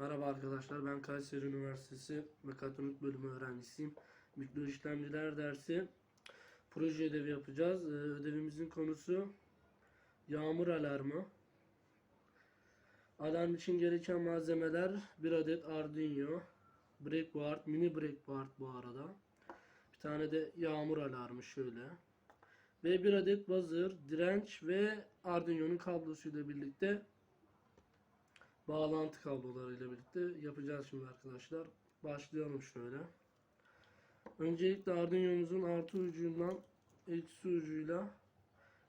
Merhaba arkadaşlar ben Kayseri Üniversitesi Mekatronik Bölümü öğrencisiyim. Mikro işlemciler dersi proje ödevi yapacağız. Ee, ödevimizin konusu yağmur alarmı. Alarm için gereken malzemeler bir adet Arduino, breakboard, mini breakboard bu arada. Bir tane de yağmur alarmı şöyle. Ve bir adet buzzer, direnç ve Arduino'nun kablosuyla birlikte bağlantı kablolarıyla birlikte yapacağız şimdi arkadaşlar. Başlayalım şöyle. Öncelikle Arduino'muzun artı ucundan eksi ucuyla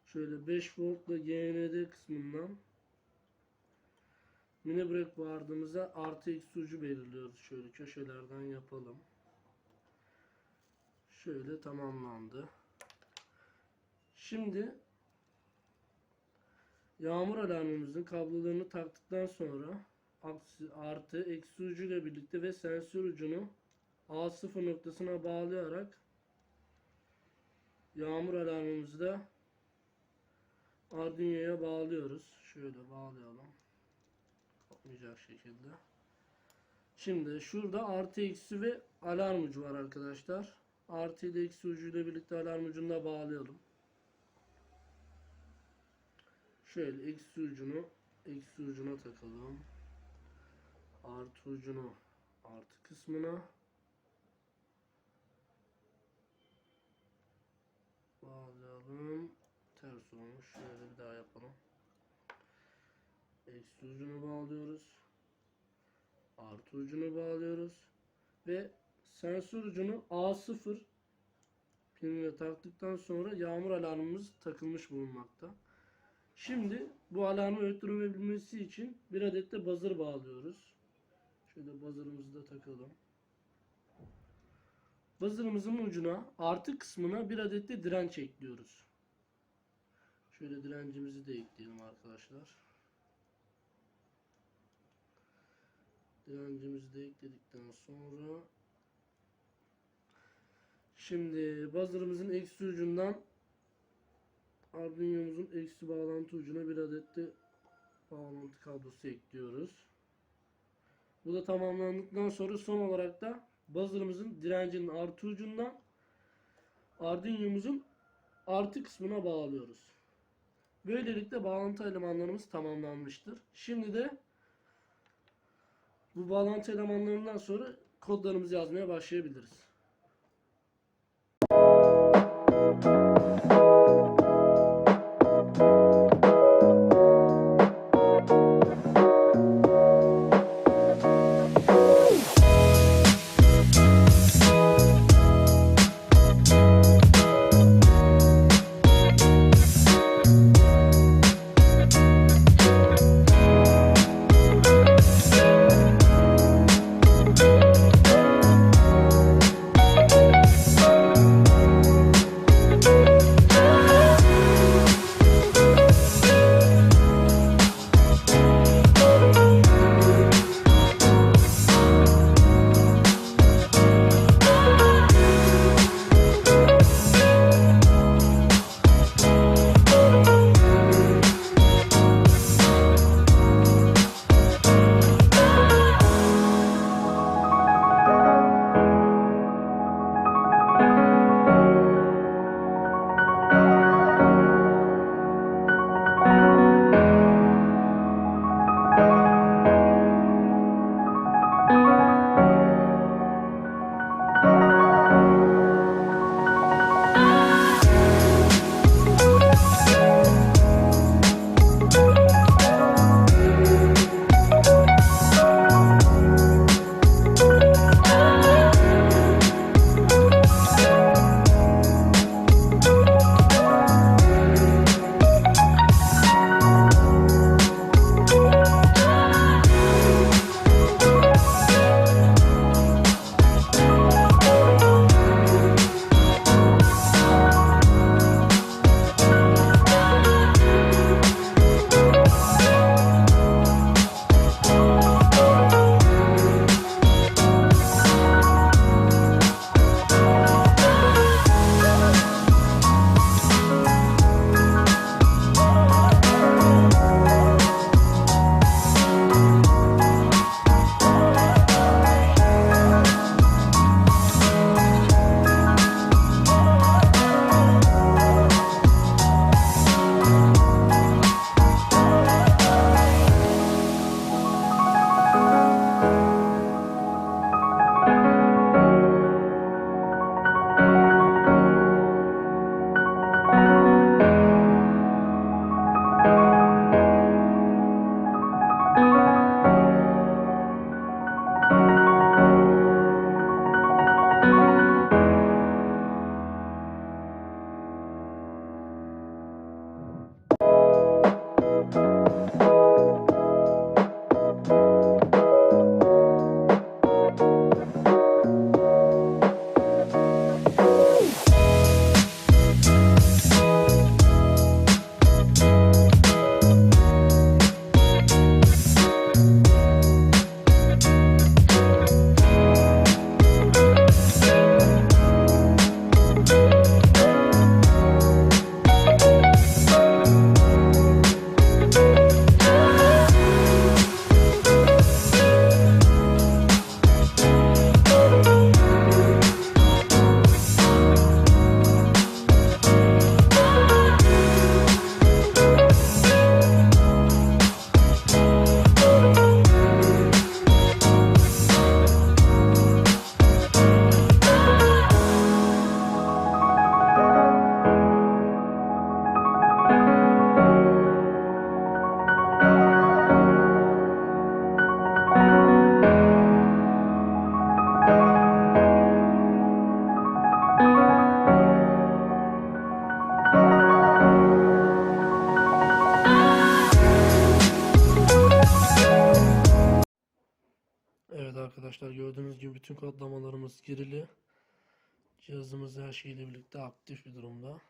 şöyle 5 voltla GND kısmından mini breakboard'ımıza artı eksi ucu belirliyoruz. Şöyle köşelerden yapalım. Şöyle tamamlandı. Şimdi Yağmur alarmımızın kablolarını taktıktan sonra artı eksi ucuyla birlikte ve sensör ucunu A0 noktasına bağlayarak yağmur alarmımızı da Arduino'ya bağlıyoruz. Şöyle bağlayalım. Kopmayacak şekilde. Şimdi şurada artı eksi ve alarm ucu var arkadaşlar. Artı ile eksi ucuyla birlikte alarm ucunu da bağlayalım. Şöyle eksi ucunu eksi ucuna takalım. Artı ucunu artı kısmına bağlayalım. Ters olmuş. Şöyle bir daha yapalım. Eksi ucunu bağlıyoruz. Artı ucunu bağlıyoruz. Ve sensör ucunu A0 pinine taktıktan sonra yağmur alarmımız takılmış bulunmakta. Şimdi bu alarmı öttürülebilmesi için bir adet de buzzer bağlıyoruz. Şöyle buzzer'ımızı da takalım. Buzzer'ımızın ucuna artı kısmına bir adet de direnç ekliyoruz. Şöyle direncimizi de ekleyelim arkadaşlar. Direncimizi de ekledikten sonra şimdi buzzer'ımızın eksi ucundan Arduino'muzun eksi bağlantı ucuna bir adet de bağlantı kablosu ekliyoruz. Bu da tamamlandıktan sonra son olarak da buzzer'ımızın direncinin artı ucundan Arduino'muzun artı kısmına bağlıyoruz. Böylelikle bağlantı elemanlarımız tamamlanmıştır. Şimdi de bu bağlantı elemanlarından sonra kodlarımızı yazmaya başlayabiliriz. Arkadaşlar gördüğünüz gibi bütün kodlamalarımız girili. Cihazımız her şeyle birlikte aktif bir durumda.